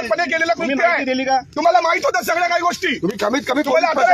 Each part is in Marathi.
निर्लज्जपणे केलेलं तुम्ही कृत्य माहिती आहे. दिली का? तुम्हाला माहीत होतं सगळ्या काही गोष्टी. तुम्ही कमीत कमी तुम्हाला आता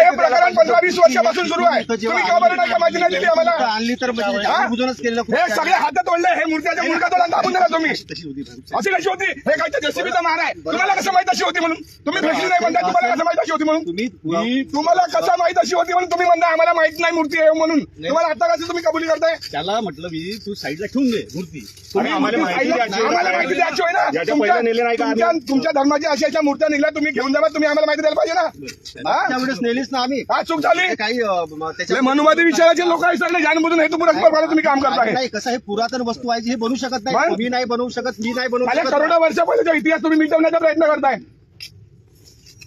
हे प्रकरण. पंधरा वीस वर्षापासून सुरू आहे. तुम्ही का बरं नाही का माहिती नाही दिली आम्हाला? आणली तर म्हणजे हा? जाणूनबुजूनच केलेलं हे कृत्य सगळे हात तोडले हे मूर्त्याच्या मुलगा तोडा दाबून दिला तुम्ही. तशी होती बाई. अशी कशी होती? हे काय जेसीबीचा मार आहे. तुम्हाला कसं माहीत अशी होती म्हणून? तुम्ही भेटली नाही म्हणताय तुम्हाला कसं माहीत अशी होती म्हणून? तुम्ही मी तुम्हाला कसं माहीत अशी होती म्हणून तुम्ही म्हणताय आम्हाला माहीत नाही मूर्ती आहे म्हणून. तुम्हाला आता कसं तुम्ही कबुली करताय? त्याला म्हटलं मी तू साईडला ठेवून दे मूर्ती. तुम्ही आम्हाला माहिती द्यायची होती. आम्हाला माहिती द्यायची होय ना? याच्या तुमच्या- पहिले नेले नाही का? तुमच्या- तुमच्या धर्माच्या अशा अशा मूर्त्या निघल्या तुम्ही घेऊन जावा तुम्ही आम्हाला माहिती द्यायला पाहिजे ना. हा? त्यावेळेस नेलीच ना आम्ही. हा चूक झाली. काही अं, म- हे त्याच्या मनुवादी विचाराचे लोक आहे सगळे जाणबुजून हेतुपूर्वक तुम्ही काम करताय. नाही कसं हे पुरातन वस्तू आहे जी हे बनवू शकत नाही. तुम्ही नाही बनवू शकत मी नाही बनवू शकत. करोडो वर्ष पहिलेचा इतिहास तुम्ही मिटवण्याचा प्रयत्न करताय.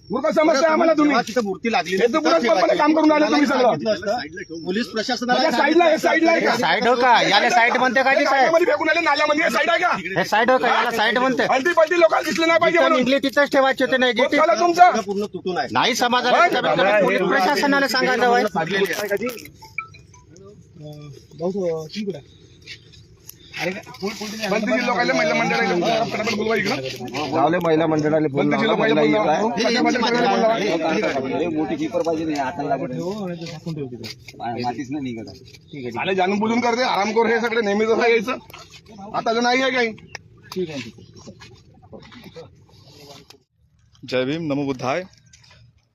मूर्ख समजताय आम्हाला तुम्ही. तिथं मूर्ती लागली हे तर काम करून तुम्ही सगळं. पोलीस प्रशासनाला साईडला हे साईडला आहे का? साईड हो का? याला साईड म्हणते का जी साहेब नाल्यामध्ये फेकून आले नाल्यामध्ये हे साईड आहे का? हे साईड हो का? याला साईड म्हणते. हलती पलटी लोकांना दिसले नाही पाहिजे म्हणून. निघली तिथंच ठेवायचे होते नाही बोट जिथे झालं तुमचं. पूर्ण तुटून आहे. नाही समाजाला बरं, कमीत कमी पोलीस प्रशासनाला सांगायचं वय बंदीची लोकांना महिला मंडळाला फटाफट बोलवा इकडं. गावले महिला मंडळाला बोललो बंदीची ना, लोकांना महिला बोलवा. येत आहे. फटाफट सगळ्यांना बोलवा. आले जाणून बुजून करते आरामखोर हे सगळे नेहमीच असं यायचं. आता तर नाही आहे काही. जय भीम नमो बुद्धाय.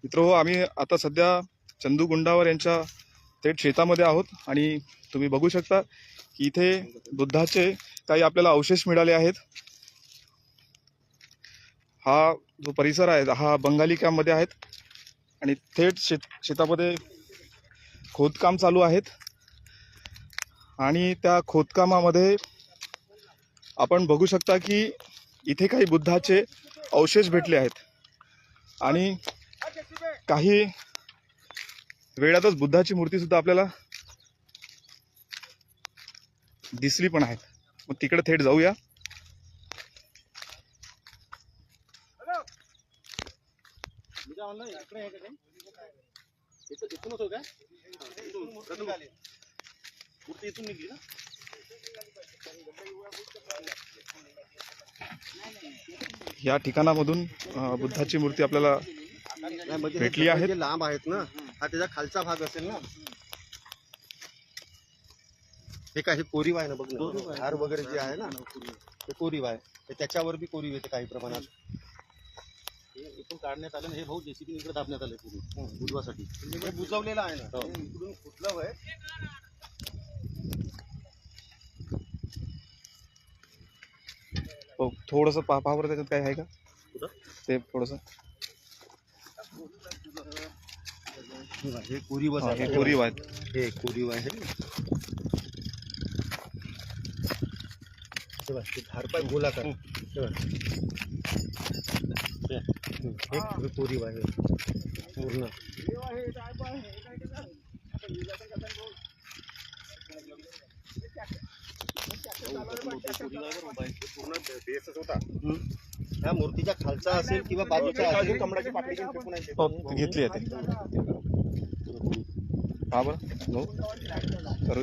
मित्र हो आम्ही आता सध्या चंदू गुंडावर यांच्या थेट शेतामध्ये आहोत आणि तुम्ही बघू शकता की इथे बुद्धाचे काही आपल्याला अवशेष मिळाले आहेत. हा जो परिसर आहे हा बंगाली कॅम्पमध्ये आहेत. आणि थेट शेत शेतामध्ये खोदकाम चालू आहेत. आणि त्या खोदकामामध्ये आपण बघू शकता की इथे काही बुद्धाचे अवशेष भेटले आहेत. आणि काही वेळातच बुद्धाची मूर्तीसुद्धा आपल्याला दिसली पण आहेत. मग तिकडे थेट जाऊया. या ठिकाणामधून बुद्धाची मूर्ती आपल्याला भेटली आहे लांब आहेत ना. हा त्याचा खालचा भाग असेल ना. हे काय हे कोरीव आहे ना बघ ना. हार वगैरे जे आहे ना ते कोरीव आहे. तर त्याच्यावर बी कोरीव येते काही प्रमाणात. हे इथून काढण्यात आलं आणि हे भाऊ जेसीबी इकडे दाबण्यात आले पूर्ण बुजवासाठी. हे बुजवलेलं आहे ना. हे. इकडून फुटलं आहे हो, थोडंसं पा पहा बरं त्याच्यात काय आहे का? ते थोडंसं. हे हा, आहे. हे कोरीव आहेत हे कोरीव आहे. हे बघ, ते धारपाय गोलाकार हे बघ. हे, हे कोरीव आहे पूर्ण. हम्म. ह्या मूर्तीच्या खालचा असेल किंवा बाजूचा असेल. कमळाची पाकळी फेकून आहे. हो ती घेतली आहे ते. हा बरं हो करू.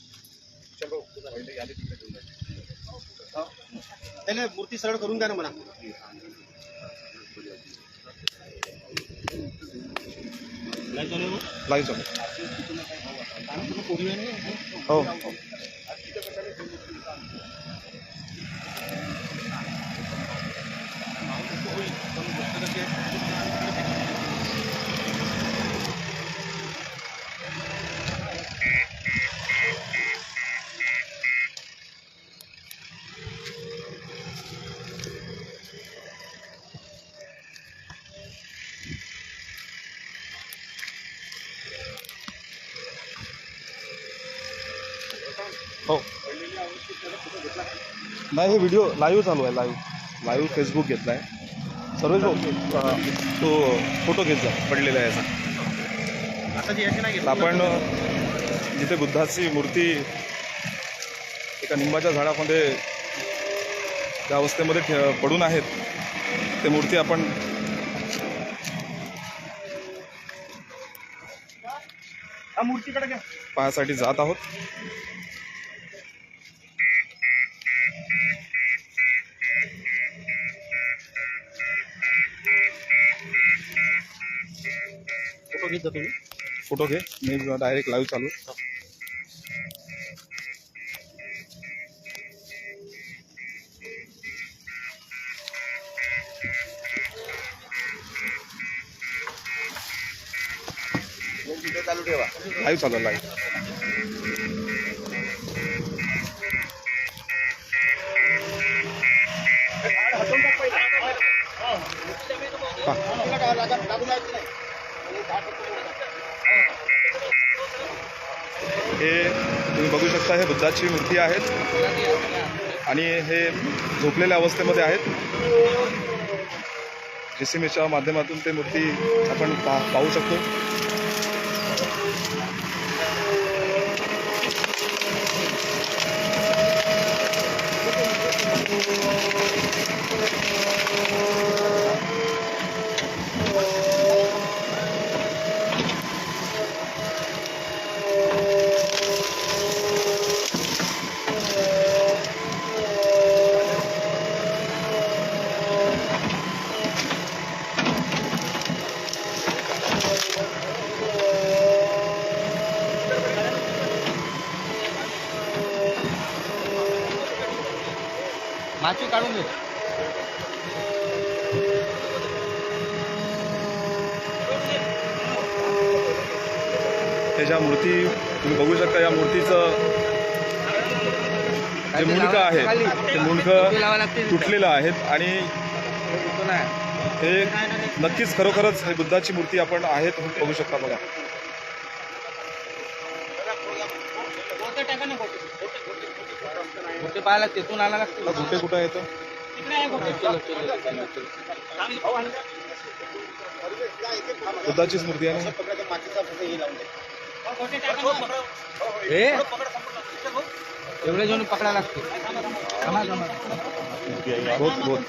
त्याला मूर्ती सरळ करून द्या ना नाही भाऊ? लाईव्ह चालू हो. हो नाही हे व्हिडिओ लाईव्ह चालू आहे लाईव्ह लाईव्ह फेसबुक घेतला आहे. अ, तो फोटो घेत जा पडलेला आहे याचा आता जी याची नाही तर आपण जिथे बुद्धाची मूर्ती एका निंबाच्या झाडामध्ये त्या अवस्थेमध्ये ठे पडून आहेत ते मूर्ती आपण मूर्तीकडे जात आहोत. घेत तुम्ही? फोटो घे. मी डायरेक्ट लाईव्ह चालू चालू ठेवा लाईव्ह चालू लाईव्ह हे तुम्ही बघू शकता हे बुद्धाची मूर्ती आहेत. आणि हे झोपलेल्या अवस्थेमध्ये आहेत. जेसीमीच्या माध्यमातून ते मूर्ती आपण पा पाहू शकतो माती काढून घे ज्या मूर्ती तुम्ही बघू शकता या मूर्तीचं जे मुंडकं आहे ते मुंडकं तुटलेलं आहेत आणि हे नक्कीच खरोखरच हे बुद्धाची मूर्ती आपण आहेत बघू शकता बघा. पाहायला तेथून आला लागते कुठे कुठं येतं बुद्धाचीच मूर्ती आहे ना मातीचा फोटो हे लावून द्या. हे एवढे जण पकडायला लागते बहुत बहुत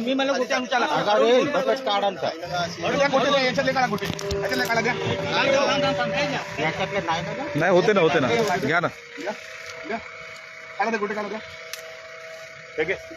मी मला गोट्या आमच्याला अरे बकट काढायचा याच्यातले काढा कुठे याच्यातले काढा घ्या. याच्यातले नाही ना गं? नाही होते ना होते ना. घ्या ना. काढा. ते कुठे काढा द्या. ठीक आहे.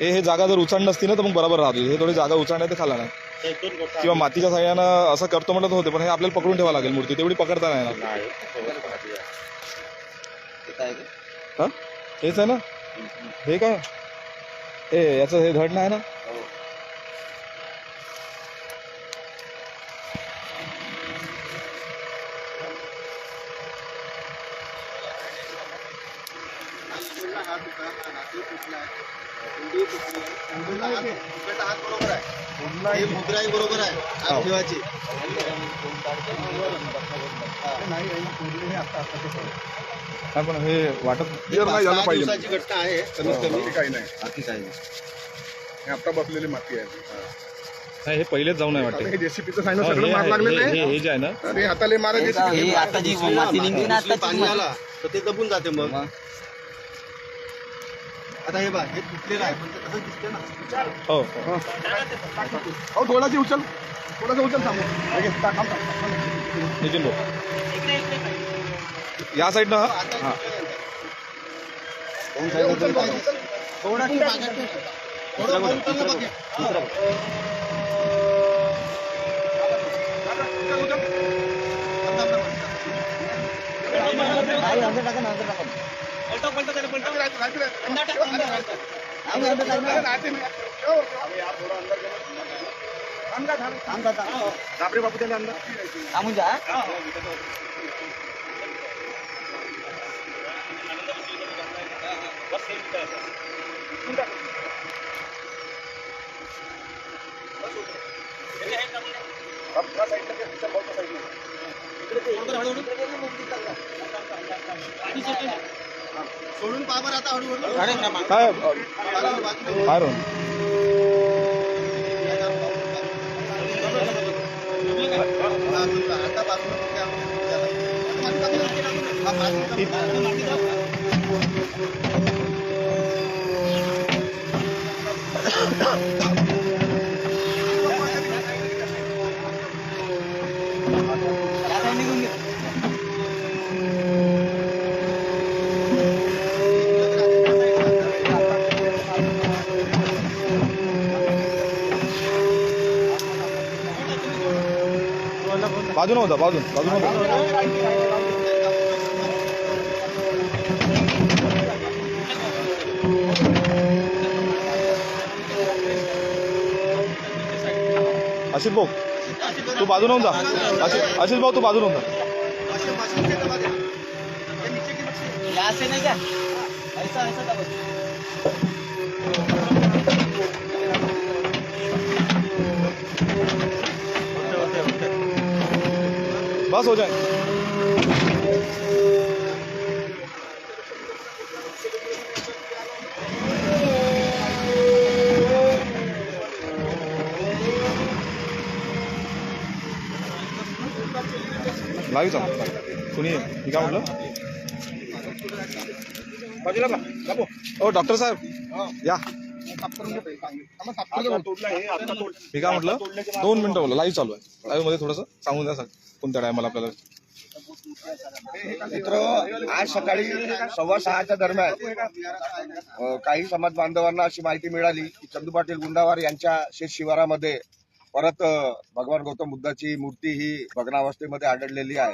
हे हे जागा जर उचाड नसती ना तर मग बरोबर राहते हे थोडी जागा उचाड आहे ते खाला नाही. किंवा मातीच्या साह्यानं असं करतो म्हणत होते पण हे आपल्याला पकडून ठेवा लागेल मूर्ती. तेवढी पकडता नाही ना हा हेच आहे ना? हे काय? हे याचं हे धड नाही ना? हात बरोबर आहे हे मुद्राही बरोबर आहे हो. हात ठेवायची नाही पण हे वाटत नाही झालं पाहिजे दिवसाची घटना आहे कमीत कमी. बाकी काही नाही. बाकी काही नाही. हे आता बसलेली माती आहे. नाही हे पहिलेच जाऊ नाही आता हे वाटते जेसीपीचं हो, सगळं हे मार आहे, लागलेलं हे- हे आहे. हे जे आहे ना. अरे हाताले मारा JCP. आता जी माती निघली ना दुसरी पाणी आला तर ते दबून जाते मग? आता हे बघ हे तुटलेलं आहे पण ते तसंच दिसते ना हो अहो थोडाशी उचल थोडासा उचल थांबू हे घे, टाक, थांब, थांब, थांब. नितीन भाऊ या साईडनं हा हा हे उचल बघ, उचल. थोडाशी मागे ठेव. थोडं वर उचल ना बघ हे. दुसरं बघ. उचल, उचल. थांब, थांब, थांब. पलटव पलटव त्याला पलटव रात्री- रात्री- अंदर टाक, अंदर टाक. अरे रात्री नाही. ठेव, ठेव. अरे यार, थोडं अंदर गेलं. थांब का, थांब. बापरे बापू त्याला अंदर थांबून जा हा. सोडून पहा बरं आता हळूहळू अरे ना मा- काय बाजूला, बाजूला. काय रोहन बाजूला, कुठे आहे? आता बाजूला. हा, बाजूला. या बाजून बाजून बाजून होता आशिष भाऊ तू बाजून होऊन जा. आशिष भाऊ तू बाजून होऊन जा. ऐसा मशीन दबा बस हो जाए लाईव्ह चालू कुणी मी काय म्हटलं बाजूला बा. बाबू. ओ डॉक्टर साहेब या ठीक आहे मी काय म्हटलं? दोन मिनिटं बोला लाईव्ह चालू आहे. लाईव्हमध्ये थोडंसं सांगून द्या सर कोणत्या टायमाला आपल्याला मित्र आज सकाळी सव्वा सहाच्या दरम्यान काही समाज बांधवांना अशी माहिती मिळाली की चंदू पाटील गुंडावार यांच्या शेत शिवारामध्ये परत भगवान गौतम बुद्धाची मूर्ती ही भग्नावस्थेमध्ये आढळलेली आहे.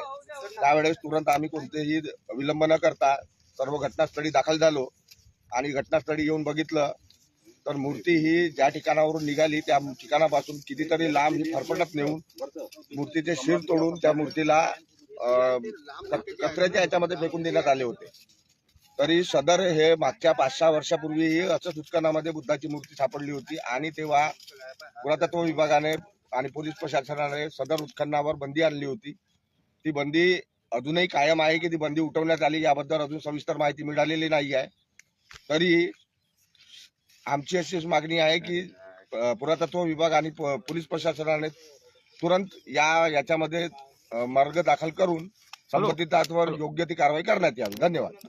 त्यावेळेस तुरंत आम्ही कोणतेही विलंब न करता सर्व घटनास्थळी दाखल झालो आणि घटनास्थळी येऊन बघितलं. तर मूर्ती ही ज्या ठिकाणावरून निघाली त्या ठिकाणापासून कितीतरी लांब ही फरफटत नेऊन मूर्तीचे शिर तोडून त्या मूर्तीला कचऱ्याच्या याच्यामध्ये फेकून देण्यात आले होते. तरी सदर हे मागच्या पाच सहा वर्षापूर्वीही असंच उत्खनामध्ये बुद्धाची मूर्ती सापडली होती आणि तेव्हा पुरातत्व विभागाने आणि पोलीस प्रशासनाने सदर उत्खननावर बंदी आणली होती. ती बंदी अजूनही कायम आहे की ती बंदी उठवण्यात आली याबद्दल अजून सविस्तर माहिती मिळालेली नाही आहे तरी आमची अशीच मागणी आहे की पुरातत्व विभाग आणि पोलीस प्रशासनाने तुरंत या याच्यामध्ये मार्ग दाखल करून संबंधितांवर योग्य ती कारवाई करण्यात यावी. धन्यवाद.